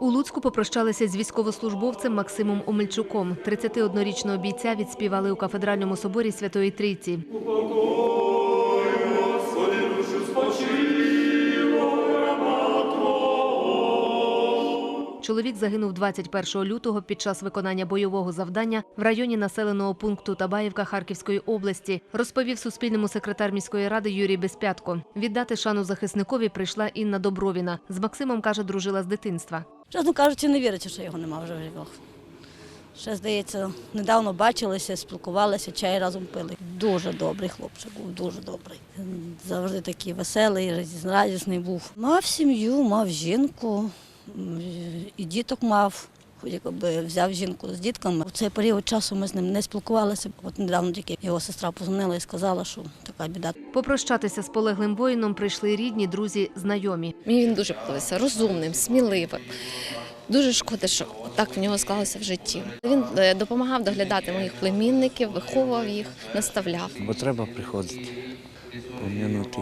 У Луцьку попрощалися з військовослужбовцем Максимом Омельчуком. 31-річного бійця відспівали у кафедральному соборі Святої Трійці. Чоловік загинув 21 лютого під час виконання бойового завдання в районі населеного пункту Табаївка Харківської області, розповів Суспільному секретар міської ради Юрій Безпятко. Віддати шану захисникові прийшла Інна Добровіна. З Максимом каже, дружила з дитинства. Чесно кажучи, не віриться, що його нема вже в живих. Ще, здається, недавно бачилися, спілкувалися, чай разом пили. Дуже добрий хлопчик був, дуже добрий. Завжди такий веселий, радісний був. Мав сім'ю, мав жінку, і діток мав. Якби взяв жінку з дітками. У цей період часу ми з ним не спілкувалися. От недавно тільки його сестра позвонила і сказала, що така біда. Попрощатися з полеглим воїном прийшли рідні, друзі, знайомі. Мені він дуже подобався розумним, сміливим. Дуже шкода, що так в нього склалося в житті. Він е, допомагав доглядати моїх племінників, виховував їх, наставляв. Бо треба приходити, пом'янути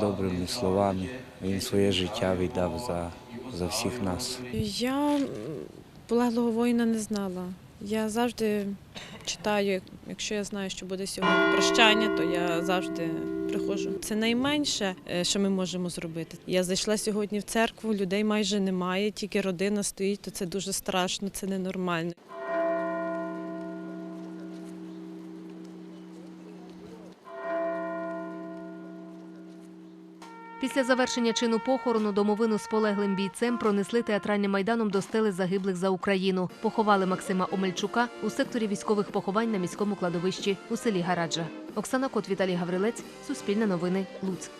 добрими словами. Він своє життя віддав за, за всіх нас. Я полеглого воїна не знала. Я завжди читаю, якщо я знаю, що буде сьогодні прощання, то я завжди приходжу. Це найменше, е, що ми можемо зробити. Я зайшла сьогодні в церкву, людей майже немає, тільки родина стоїть, то це дуже страшно, це ненормально. Після завершення чину похорону домовину з полеглим бійцем пронесли театральним майданом до стели загиблих за Україну. Поховали Максима Омельчука у секторі військових поховань на міському кладовищі у селі Гараджа. Оксана Кот, Віталій Гаврилець, Суспільне новини, Луцьк.